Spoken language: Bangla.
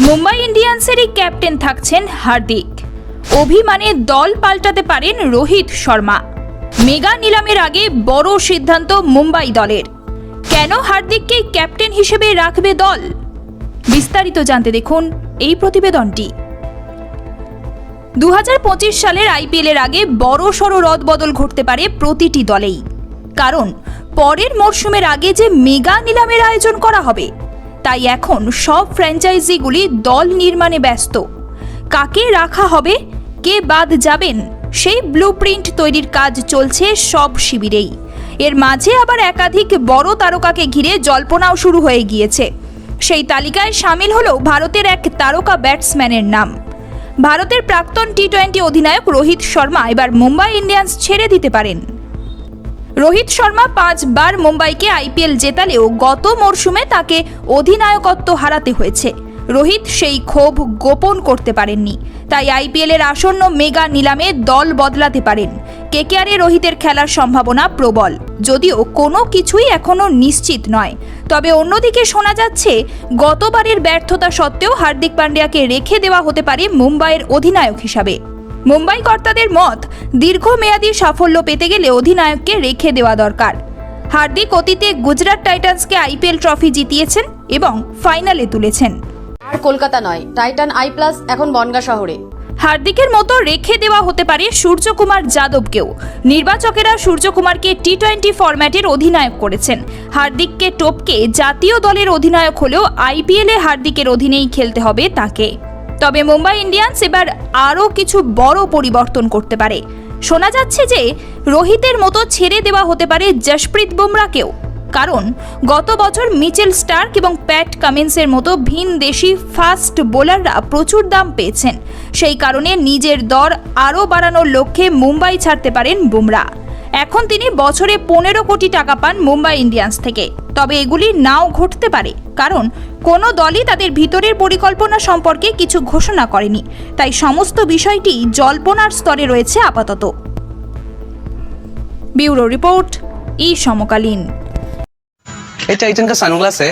মুম্বাই ইন্ডিয়ান্সেরই ক্যাপ্টেন থাকছেন হার্দিক। অভিমানে দল পাল্টাতে পারেন রোহিত শর্মা। মেগা নিলামের আগে বড় সিদ্ধান্ত মুম্বাই দলের। কেন হার্দিককে ক্যাপ্টেন হিসেবে রাখবে দল? বিস্তারিত জানতে দেখুন এই প্রতিবেদনটি। দু হাজার পঁচিশ সালের আইপিএল এর আগে বড় সড় রদবদল ঘটতে পারে প্রতিটি দলেই। কারণ, পরের মরশুমের আগে যে মেগা নিলামের আয়োজন করা হবে তাই এখন সব ফ্র্যাঞ্চাইজিগুলি দল নির্মাণে ব্যস্ত। কাকে রাখা হবে, কে বাদ যাবেন, সেই ব্লুপ্রিন্ট তৈরির কাজ চলছে সব শিবিরেই। এর মাঝে আবার একাধিক বড় তারকাকে ঘিরে জল্পনাও শুরু হয়ে গিয়েছে। সেই তালিকায় সামিল হলো ভারতের এক তারকা ব্যাটসম্যানের নাম। ভারতের প্রাক্তন টি টোয়েন্টি অধিনায়ক রোহিত শর্মা এবার মুম্বাই ইন্ডিয়ান্স ছেড়ে দিতে পারেন। রোহিত শর্মা পাঁচবার মুম্বাইকে আইপিএল জেতালেও গত মরশুমে তাকে অধিনায়কত্ব হারাতে হয়েছে। রোহিত সেই ক্ষোভ গোপন করতে পারেননি। তাই আইপিএল এর আসন্ন মেগা নিলামে দল বদলাতে পারেন। কেকেআরে রোহিতের খেলার সম্ভাবনা প্রবল। যদিও কোনো কিছুই এখনও নিশ্চিত নয়। তবে অন্যদিকে শোনা যাচ্ছে, গতবারের ব্যর্থতা সত্ত্বেও হার্দিক পান্ডিয়াকে রেখে দেওয়া হতে পারে মুম্বাইয়ের অধিনায়ক হিসাবে। মুম্বাই কর্তাদের মত দীর্ঘমেয়াদী সাফল্য পেতে গেলে অধিনায়ককে রেখে দেওয়া দরকার। হার্দিক অতীতে গুজরাট টাইটান্সকে আইপিএল ট্রফি জিতিয়েছেন এবং ফাইনালে তুলেছেন। আর কলকাতা নয় টাইটান আই প্লাস এখন বনগা শহরে। হার্দিকের মতো রেখে দেওয়া হতে পারে সূর্যকুমার যাদবকেও। নির্বাচকেরা সূর্যকুমারকে টি টোয়েন্টি ফরম্যাটের অধিনায়ক করেছেন। হার্দিককে টপকে জাতীয় দলের অধিনায়ক হলেও আইপিএলে হার্দিকের অধীনেই খেলতে হবে তাকে। তবে মুম্বাই ইন্ডিয়ান্স এবার আরও কিছু বড় পরিবর্তন করতে পারে। শোনা যাচ্ছে যে, রোহিতের মতো ছেড়ে দেওয়া হতে পারে জশপ্রীত বুমরাকেও কারণ, গত বছর মিচেল স্টার্ক এবং প্যাট কামিন্সের মতো ভিন দেশি ফাস্ট বোলাররা প্রচুর দাম পেয়েছেন। সেই কারণে নিজের দর আরও বাড়ানোর লক্ষ্যে মুম্বাই ছাড়তে পারেন বুমরা এখন তিনি বছরে পনেরো কোটি টাকা পান মুম্বাই ইন্ডিয়ান্স থেকে তবে এগুলি নাও ঘটতে পারে কারণ কোনো দলই তাদের ভিতরের পরিকল্পনা সম্পর্কে কিছু ঘোষণা করেনি তাই সমস্ত বিষয়টি জল্পনার স্তরে রয়েছে আপাতত ব্যুরো রিপোর্ট ই সমকালীন ये टाइटन का सनग्लास है